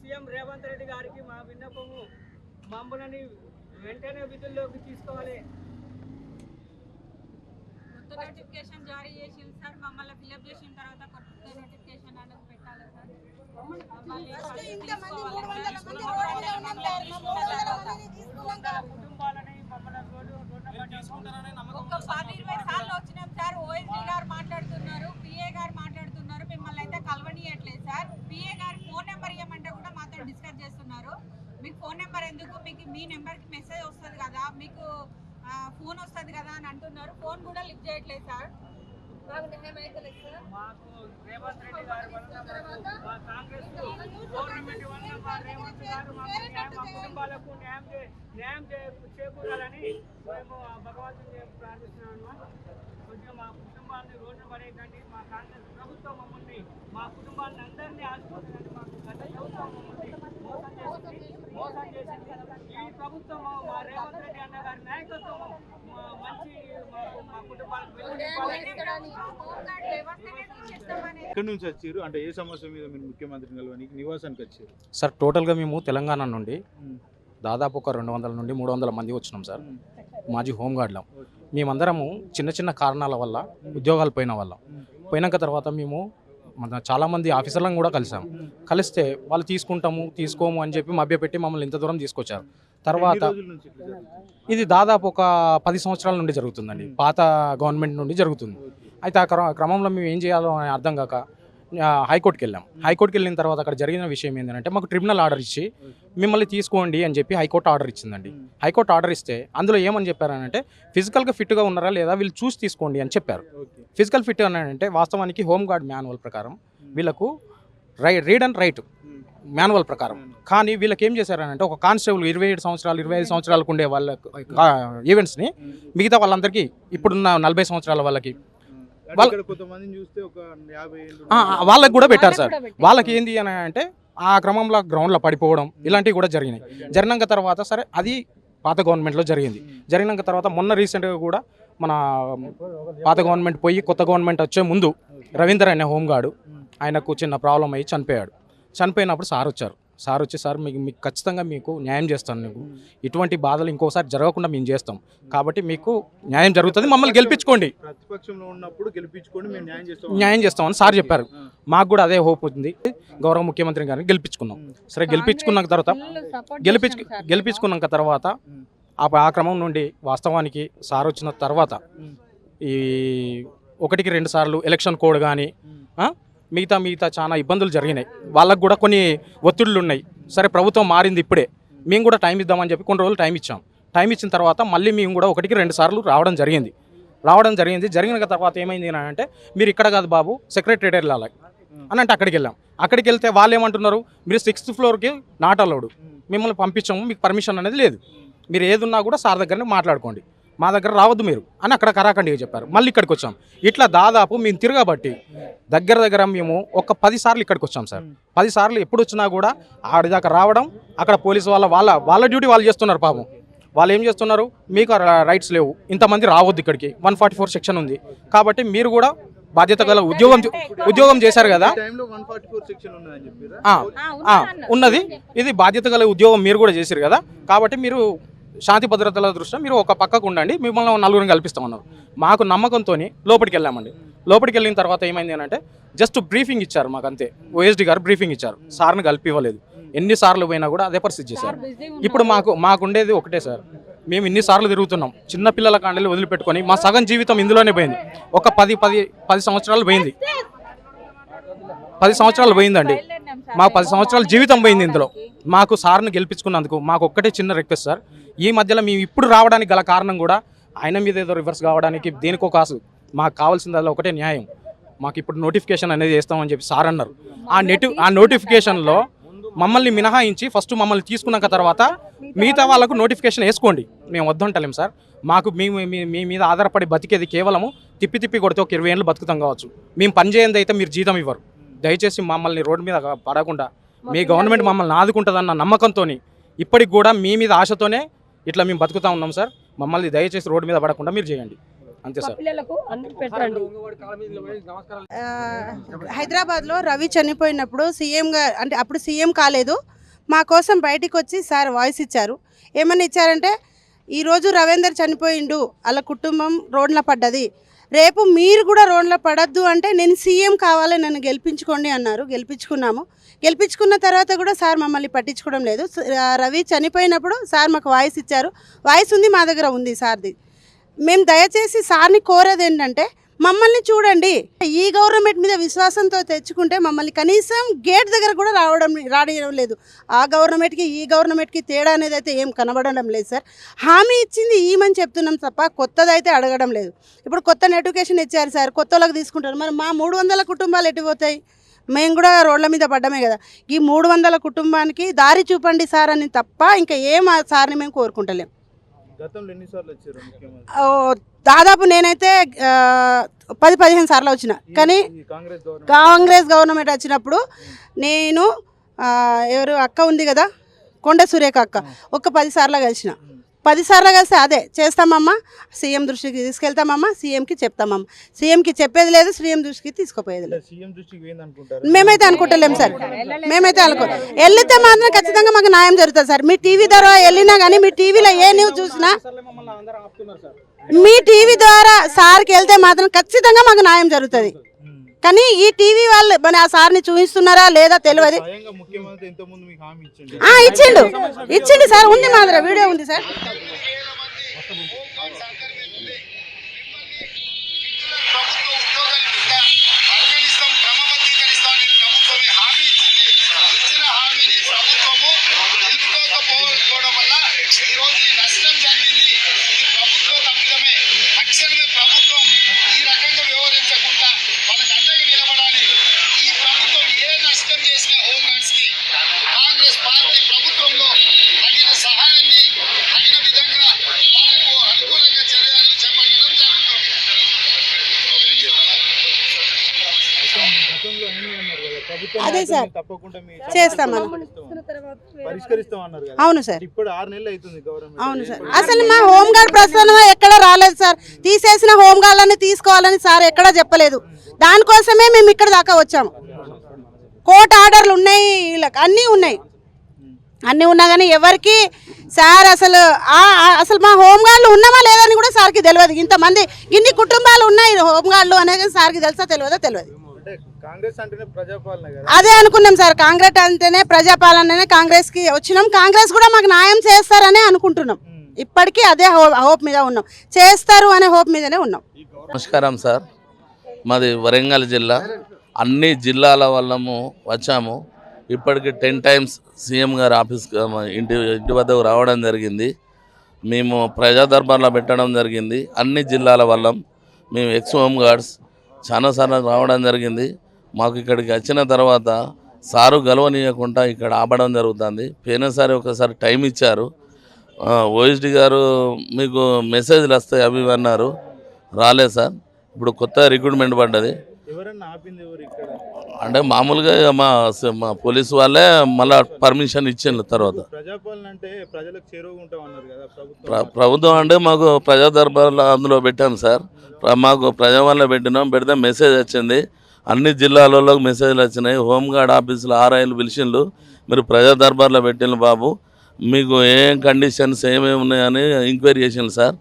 CM Revanth Reddy గారికి మా విన్నపము. మమ్మల్ని వెంటనే విధుల్లోకి తీసుకోవాలి. కొత్త నోటిఫికేషన్ జారీ చేసింది సార్. మమ్మల్ని ఫిల్అప్ చేసిన తర్వాత కొత్త నోటిఫికేషన్ అనేది పెట్టాలి సార్. కుటుంబాలని పది ఇరవై సార్లు వచ్చినాం సార్. ఓఎస్డీ గారు మాట్లాడుతున్నారు పిఏ గారు మాట్లాడుతున్నారు. మిమ్మల్ని అయితే కలవనీయట్లేదు సార్. పిఏ గారి ఫోన్ నెంబర్ ఇవ్వమంటే కూడా మాతో డిస్కస్ చేస్తున్నారు. మీకు ఫోన్ నెంబర్ ఎందుకు? మీకు మీ నెంబర్కి మెసేజ్ వస్తుంది కదా మీకు ఫోన్ వస్తుంది కదా అని అంటున్నారు. ఫోన్ కూడా లిఫ్ట్ చేయట్లేదు సార్. మాకు సార్. రేవంత్ రెడ్డి గారి వలన మాకు మా కాంగ్రెస్ గవర్నమెంట్ వలన మా రేవంత్ గారు మా కుటుంబాలకు న్యాయం చే న్యాయం చే చేకూరాలని మేము భగవంతుని కొంచెం మా కుటుంబాన్ని రోడ్డు పడేయకండి. మా కాంగ్రెస్ ప్రభుత్వం మమ్మల్ని మా కుటుంబాన్ని అందరినీ ఆదుకుంటుందని మాకు. గత ప్రభుత్వం మమ్మల్ని మోసం చేసింది మోసం చేసింది ఈ ప్రభుత్వం మా రేవంత్ రెడ్డి అన్న గారి నాయకత్వం మంచి మా- కుటుంబాలకు ఎక్కడి నుంచి వచ్చారు? అంటే ఏ సమస్య మీద మీరు ముఖ్యమంత్రిని కలవడానికి నివాసానికి వచ్చారు? సార్ టోటల్గా మేము తెలంగాణ నుండి దాదాపు ఒక రెండు వందల నుండి మూడు వందల మంది వచ్చినాం సార్. మాజీ హోంగార్డ్లం మేమందరము చిన్న చిన్న కారణాల వల్ల ఉద్యోగాలు పోయిన వల్ల పోయినాక తర్వాత మేము మన చాలామంది ఆఫీసర్లను కూడా కలిసాం. కలిస్తే వాళ్ళు తీసుకుంటాము తీసుకోము అని చెప్పి మభ్యపెట్టి మమ్మల్ని ఇంత దూరం తీసుకొచ్చారు. తర్వాత? ఇది దాదాపు ఒక పది సంవత్సరాల నుండి జరుగుతుందండి. పాత గవర్నమెంట్ నుండి జరుగుతుంది. అయితే ఆ క్రమ- క్రమంలో మేము ఏం చేయాలో అని అర్థం కాక హైకోర్టుకి వెళ్ళాం. హైకోర్టుకి వెళ్ళిన తర్వాత అక్కడ జరిగిన విషయం ఏంటంటే మాకు ట్రిబ్యునల్ ఆర్డర్ ఇచ్చి మిమ్మల్ని తీసుకోండి అని చెప్పి హైకోర్టు ఆర్డర్ ఇచ్చిందండి. హైకోర్టు ఆర్డర్ ఇస్తే అందులో ఏమని చెప్పారనంటే ఫిజికల్గా ఫిట్గా ఉన్నారా లేదా వీళ్ళు చూసి తీసుకోండి అని చెప్పారు. ఫిజికల్ ఫిట్ అని అంటే వాస్తవానికి హోమ్ గార్డ్ మాన్యువల్ ప్రకారం వీళ్ళకు రై రీడ్ అండ్ రైట్ మాన్యువల్ ప్రకారం. కానీ వీళ్ళకి ఏం చేశారనంటే ఒక కానిస్టేబుల్ ఇరవై ఏడు సంవత్సరాలు ఇరవై ఐదు సంవత్సరాలకు ఉండే వాళ్ళ ఈవెంట్స్ని మిగతా వాళ్ళందరికీ ఇప్పుడున్న నలభై సంవత్సరాల వాళ్ళకి వాళ్ళకి కూడా పెట్టారు సార్. వాళ్ళకి ఏంది అని అంటే ఆ క్రమంలో గ్రౌండ్లో పడిపోవడం ఇలాంటివి కూడా జరిగినాయి. జరినాక తర్వాత సరే అది పాత గవర్నమెంట్లో జరిగింది. జరిగినాక తర్వాత మొన్న రీసెంట్గా కూడా మన పాత గవర్నమెంట్ పోయి కొత్త గవర్నమెంట్ వచ్చే ముందు రవీందర్ అనే హోంగార్డు ఆయనకు చిన్న ప్రాబ్లం అయ్యి చనిపోయాడు. చనిపోయినప్పుడు సార్ వచ్చారు సార్ వచ్చి సార్ మీకు మీకు ఖచ్చితంగా మీకు న్యాయం చేస్తాను నీకు ఇటువంటి బాధలు ఇంకోసారి జరగకుండా మేము చేస్తాం కాబట్టి మీకు న్యాయం జరుగుతుంది మమ్మల్ని గెలిపించుకోండి ప్రతిపక్షంలో ఉన్నప్పుడు గెలిపించుకొని మేము న్యాయం చేస్తాం న్యాయం చేస్తామని సార్ చెప్పారు. మాకు కూడా అదే హోప్ ఉంది గౌరవ ముఖ్యమంత్రి గారిని గెలిపించుకున్నాం సరే గెలిపించుకున్న తర్వాత గెలిపించు గెలిపించుకున్నాక తర్వాత. ఆ క్రమం నుండి వాస్తవానికి సార్ వచ్చిన తర్వాత. ఈ ఒకటికి రెండు సార్లు ఎలక్షన్ కోడ్ కానీ. మిగతా మిగతా చాలా ఇబ్బందులు జరిగినాయి. వాళ్ళకు కూడా కొన్ని ఒత్తిడులు ఉన్నాయి. సరే ప్రభుత్వం మారింది ఇప్పుడే. మేము కూడా టైం ఇద్దామని చెప్పి కొన్ని రోజులు టైం ఇచ్చాం. టైం ఇచ్చిన తర్వాత మళ్ళీ మేము కూడా ఒకటికి రెండు సార్లు రావడం జరిగింది. రావడం జరిగింది. జరిగిన తర్వాత ఏమైంది అని అంటే మీరు ఇక్కడ కాదు బాబు సెక్రటరేట్ వెళ్ళాలి అని అంటే అక్కడికి వెళ్ళాం. అక్కడికి వెళ్తే వాళ్ళు ఏమంటున్నారు మీరు సిక్స్త్ ఫ్లోర్కి నాట్ అలౌడ్. మిమ్మల్ని పంపించాము మీకు పర్మిషన్ అనేది లేదు. మీరు ఏదున్నా కూడా సార్ దగ్గరనే మాట్లాడుకోండి. మా దగ్గర రావద్దు మీరు అని అక్కడ కరాఖండిగా చెప్పారు. మళ్ళీ ఇక్కడికి వచ్చాం. ఇట్లా దాదాపు మేము తిరగబట్టి దగ్గర దగ్గర మేము ఒక పది సార్లు ఇక్కడికి వచ్చాం సార్. పది సార్లు ఎప్పుడు వచ్చినా కూడా ఆడిదాకా రావడం అక్కడ పోలీసు వాళ్ళ వాళ్ళ వాళ్ళ డ్యూటీ వాళ్ళు చేస్తున్నారు పాపం. వాళ్ళు ఏం చేస్తున్నారు? మీకు రైట్స్ లేవు. ఇంతమంది రావద్దు ఇక్కడికి. వన్ ఫార్టీ ఫోర్ సెక్షన్ ఉంది. కాబట్టి మీరు కూడా బాధ్యత గల ఉద్యోగం చే- ఉద్యోగం చేశారు కదా? ఉన్నది. ఇది బాధ్యత గల ఉద్యోగం మీరు కూడా చేశారు కదా? కాబట్టి మీరు శాంతి భద్రతల దృష్ట్యా మీరు ఒక పక్కకు ఉండండి మిమ్మల్ని నలుగురిని కల్పిస్తామన్నారు మాకు నమ్మకంతో లోపలికి వెళ్ళామండి. లోపలికి వెళ్ళిన తర్వాత ఏమైంది అని అంటే జస్ట్ బ్రీఫింగ్ ఇచ్చారు మాకు అంతే ఓఎస్డి గారు బ్రీఫింగ్ ఇచ్చారు. సార్ని కలిపివ్వలేదు. ఎన్నిసార్లు పోయినా కూడా అదే పరిస్థితి చేశారు. ఇప్పుడు మాకు మాకు ఉండేది ఒకటే సార్. మేము ఇన్నిసార్లు తిరుగుతున్నాం. చిన్న పిల్లల కాండలు వదిలిపెట్టుకొని మా సగం జీవితం ఇందులోనే పోయింది. ఒక పది పది పది సంవత్సరాలు పోయింది. పది సంవత్సరాలు పోయిందండి. మా పది సంవత్సరాల జీవితం పోయింది ఇందులో. మాకు సార్ని గెలిపించుకున్నందుకు మాకు ఒక్కటే చిన్న రిక్వెస్ట్ సార్. ఈ మధ్యలో మేము ఇప్పుడు రావడానికి గల కారణం కూడా ఆయన మీద ఏదో రివర్స్ కావడానికి దేనికో కాసు మాకు కావాల్సింది అలా ఒకటే న్యాయం. మాకు ఇప్పుడు నోటిఫికేషన్ అనేది చేస్తామని చెప్పి సార్ అన్నారు. ఆ నెటి ఆ నోటిఫికేషన్లో మమ్మల్ని మినహాయించి ఫస్ట్ మమ్మల్ని తీసుకున్నాక తర్వాత మిగతా వాళ్ళకు నోటిఫికేషన్ వేసుకోండి. మేము వద్దంటలేం సార్. మాకు మీ మీ- మీ మీద ఆధారపడి బతికేది కేవలము తిప్పి తిప్పి కొడితే ఒక ఇరవై ఏళ్ళు బతుకుతాం కావచ్చు. మేము పని చేయంది అయితే మీరు జీతం ఇవ్వరు. దయచేసి మమ్మల్ని రోడ్డు మీద పడకుండా మీ గవర్నమెంట్ మమ్మల్ని ఆదుకుంటుందన్న నమ్మకంతో ఇప్పటికి కూడా మీ మీద ఆశతోనే ఇట్లా మేము బతుకుతా ఉన్నాం సార్. మమ్మల్ని దయచేసి రోడ్డు మీద పడకుండా మీరు చేయండి. అంతే సార్. హైదరాబాద్లో రవి చనిపోయినప్పుడు సీఎంగా అంటే అప్పుడు సీఎం కాలేదు. మా కోసం బయటికి వచ్చి సార్ వాయిస్ ఇచ్చారు. ఏమని ఇచ్చారంటే ఈరోజు రవీందర్ చనిపోయిండు. వాళ్ళ కుటుంబం రోడ్ల పడ్డది. రేపు మీరు కూడా రోడ్లో పడద్దు అంటే నేను సీఎం కావాలి నన్ను గెలిపించుకోండి అన్నారు. గెలిపించుకున్నాము. గెలిపించుకున్న తర్వాత కూడా సార్ మమ్మల్ని పట్టించుకోవడం లేదు. రవి చనిపోయినప్పుడు సార్ మాకు వాయిస్ ఇచ్చారు. వాయిస్ ఉంది మా దగ్గర ఉంది సార్ది. మేము దయచేసి సార్ని కోరేది ఏంటంటే మమ్మల్ని చూడండి. ఈ గవర్నమెంట్ మీద విశ్వాసంతో తెచ్చుకుంటే మమ్మల్ని కనీసం గేట్ దగ్గర కూడా రావడం రానియడం లేదు. ఆ గవర్నమెంట్కి ఈ గవర్నమెంట్కి తేడా అనేది అయితే ఏం కనబడడం లేదు సార్. హామీ ఇచ్చింది ఈమని చెప్తున్నాం తప్ప కొత్తదైతే అడగడం లేదు. ఇప్పుడు కొత్త నోటిఫికేషన్ ఇచ్చారు సార్. కొత్త వాళ్ళకి తీసుకుంటారు. మరి మా మూడు వందల కుటుంబాలు ఎటు పోతాయి? మేము కూడా రోడ్ల మీద పడ్డమే కదా. ఈ మూడు వందల కుటుంబానికి దారి చూపండి సార్ అని తప్ప ఇంకా ఏం సార్ని మేము కోరుకుంటలేం. గతంలో ఎన్నిసార్లు వచ్చారు ముఖ్యమంత్రి? ఓ, దాదాపు నేనైతే పది పదిహేను సార్లు వచ్చిన. కానీ కాంగ్రెస్ గవర్నమెంట్. వచ్చినప్పుడు నేను ఎవరు అక్క ఉంది కదా కొండ సురేఖ అక్క ఒక పది సార్లు కలిసిన. పది సార్లు కలిసి అదే చేస్తామమ్మా సీఎం దృష్టికి తీసుకెళ్తామమ్మా సీఎంకి చెప్తామమ్మా. సీఎంకి చెప్పేది లేదు సీఎం దృష్టికి తీసుకుపోయేది లేదు. సీఎం దృష్టికి పోయింది అనుకుంటారు మేమైతే అనుకుంటలేం సార్. మేమైతే అనుకో వెళ్తే మాత్రం ఖచ్చితంగా మాకు న్యాయం జరుగుతుంది సార్. మీ టీవీ ద్వారా వెళ్ళినా కానీ మీ టీవీలో ఏ న్యూస్ చూసినా మీ టీవీ ద్వారా సార్కి వెళ్తే మాత్రం ఖచ్చితంగా మాకు న్యాయం జరుగుతుంది. కానీ ఈ టీవీ వాళ్ళు మన ఆ సార్ని చూపిస్తున్నారా లేదా తెలియదు. ఇచ్చిండు. ఇచ్చిండు. సార్ ఉంది మా దగ్గర వీడియో ఉంది సార్. సార్. చేస్తామని. పరిష్కరిస్తాం అన్నారు కదా. అవును సార్. ఇప్పుడు ఆరు నెలలు అవుతుంది గవర్నమెంట్. అవును సార్. అసలు మా హోమ్ గార్డ్ ప్రస్థానం ఎక్కడ రాలేదు సార్. తీసేసిన హోమ్ గార్డ్లని తీసుకోవాలని సార్ ఎక్కడా చెప్పలేదు. దానికోసమే మేము ఇక్కడ దాకా వచ్చాము. కోర్టు ఆర్డర్లు ఉన్నాయి వీళ్ళకి. అన్నీ ఉన్నాయి. అన్నీ ఉన్నా కానీ ఎవరికి సార్ అసలు అసలు మా హోమ్ గార్డులు ఉన్నామా లేదని కూడా సార్కి తెలియదు ఇంతమంది ఇన్ని కుటుంబాలు ఉన్నాయి హోమ్ గార్డులు అనేది సార్కి తెలుసా తెలియదో తెలియదు అంటే కాంగ్రెస్ అంటేనే ప్రజాపాలన కదా. అదే అనుకున్నాం సార్. కాంగ్రెస్ అంటేనే ప్రజాపాలననే కాంగ్రెస్కి వచ్చినాం. కాంగ్రెస్ కూడా మాకు న్యాయం చేస్తారనే అనుకుంటున్నాం. ఇప్పటికీ అదే హో- హోప్ మీద ఉన్నాం. చేస్తారు అనే హోప్ మీదనే ఉన్నాం. నమస్కారం సార్. మాది వరంగల్ జిల్లా. అన్ని జిల్లాల వల్లము వచ్చాము. ఇప్పటికి టెన్ టైమ్స్ సీఎం గారు ఆఫీస్ ఇంటి ఇంటి వద్దకు రావడం జరిగింది. మేము ప్రజా దర్బార్లో పెట్టడం జరిగింది. అన్ని జిల్లాల వల్ల మేము ఎక్స్ హోమ్ గార్డ్స్ చాలాసార్లు రావడం జరిగింది. మాకు ఇక్కడికి వచ్చిన తర్వాత సారు గెలవనీయకుండా ఇక్కడ ఆపడం జరుగుతుంది. పోయినసారి ఒకసారి టైం ఇచ్చారు. ఓఎస్డి గారు మీకు మెసేజ్లు వస్తాయి అవి అన్నారు. రాలేదు సార్. ఇప్పుడు కొత్త రిక్రూట్మెంట్ పడ్డది. ఎవరన్నా ఆపింది ఎవరు ఇక్కడ? అంటే మామూలుగా మా మా పోలీసు వాళ్ళే మళ్ళీ పర్మిషన్ ఇచ్చిండ్రు తర్వాత. ప్రభుత్వం. ప్ర- ప్రభుత్వం అంటే మాకు ప్రజా దర్బార్లో అందులో పెట్టాం సార్. మాకు ప్రజా వాళ్ళ పెట్టినాం పెడితే మెసేజ్ వచ్చింది. అన్ని జిల్లాలలో మెసేజ్లు వచ్చినాయి. హోంగార్డ్ ఆఫీసులో ఆర్ఐలు పిలిచిండ్రు మీరు ప్రజా దర్బార్లో పెట్టిండ్రు బాబు. మీకు ఏం కండిషన్స్ ఏమేమి ఉన్నాయని ఎంక్వైరీ చేసిండ్రు సార్.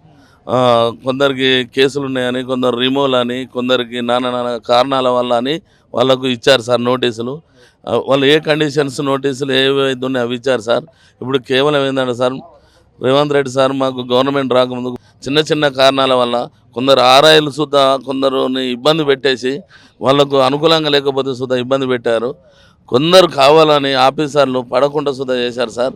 కొందరికి కేసులు ఉన్నాయని కొందరు రిమూవల్ అని కొందరికి నానా నానా కారణాల వల్ల అని వాళ్ళకు ఇచ్చారు సార్ నోటీసులు. వాళ్ళు ఏ కండిషన్స్ నోటీసులు ఏవైతే ఉన్నాయో అవి ఇచ్చారు సార్. ఇప్పుడు కేవలం ఏంటంటే సార్ రేవంత్ రెడ్డి సార్ మాకు గవర్నమెంట్ రాకముందు చిన్న చిన్న కారణాల వల్ల కొందరు ఆర్ఐలు సుద్ధా కొందరుని ఇబ్బంది పెట్టేసి వాళ్ళకు అనుకూలంగా లేకపోతే సుద్ధా ఇబ్బంది పెట్టారు. కొందరు కావాలని ఆఫీసర్లు పడకుండా సుద్ధా చేశారు సార్.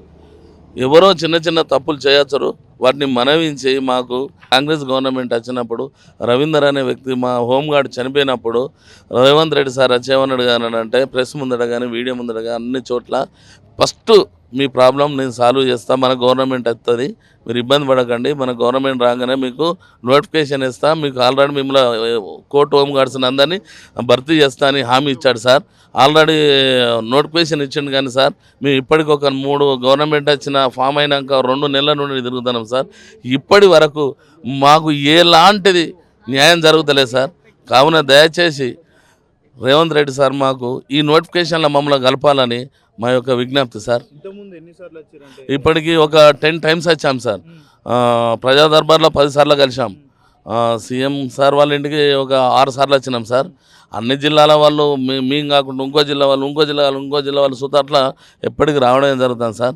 ఎవరో చిన్న చిన్న తప్పులు చేయొచ్చరు. వాటిని మనవించి మాకు కాంగ్రెస్ గవర్నమెంట్ వచ్చినప్పుడు రవీందర్ అనే వ్యక్తి మా హోంగార్డ్ చనిపోయినప్పుడు రేవంత్ రెడ్డి సార్ వచ్చేమన్నాడు కానీ అంటే ప్రెస్ ముందట కానీ వీడియో ముందట కానీ అన్ని చోట్ల ఫస్ట్ మీ ప్రాబ్లం నేను సాల్వ్ చేస్తా మన గవర్నమెంట్ వస్తుంది మీరు ఇబ్బంది పడకండి మన గవర్నమెంట్ రాగానే మీకు నోటిఫికేషన్ ఇస్తా. మీకు ఆల్రెడీ మిమ్మల్ని కోర్టు హోమ్ గార్డ్స్ అందరినీ భర్తీ చేస్తా అని హామీ ఇచ్చాడు సార్. ఆల్రెడీ నోటిఫికేషన్ ఇచ్చిండు కానీ సార్ మేము ఇప్పటికి ఒక మూడు గవర్నమెంట్ వచ్చిన ఫామ్ అయినాక రెండు నెలల నుండి తిరుగుతున్నాం సార్. ఇప్పటి వరకు మాకు ఎలాంటిది న్యాయం జరుగుతలేదు సార్. కావున దయచేసి రేవంత్ రెడ్డి సార్ మాకు ఈ నోటిఫికేషన్లో మమ్మల్ని కలపాలని మా యొక్క విజ్ఞప్తి సార్. ఇప్పటికి ఒక టెన్ టైమ్స్ వచ్చాం సార్. ప్రజా దర్బార్లో పది సార్లు కలిసాం సీఎం సార్ వాళ్ళ ఇంటికి ఒక ఆరు సార్లు వచ్చినాం సార్. అన్ని జిల్లాల వాళ్ళు మేము కాకుండా ఇంకో జిల్లా వాళ్ళు ఇంకో జిల్లా వాళ్ళు ఇంకో జిల్లా వాళ్ళు సుత అట్లా ఎప్పటికి రావడం జరుగుతుంది సార్?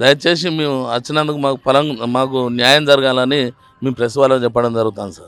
దయచేసి మేము వచ్చినందుకు మాకు ఫలం మాకు న్యాయం జరగాలని మేము ప్రెస్ వాళ్ళకి చెప్పడం జరుగుతుంది సార్.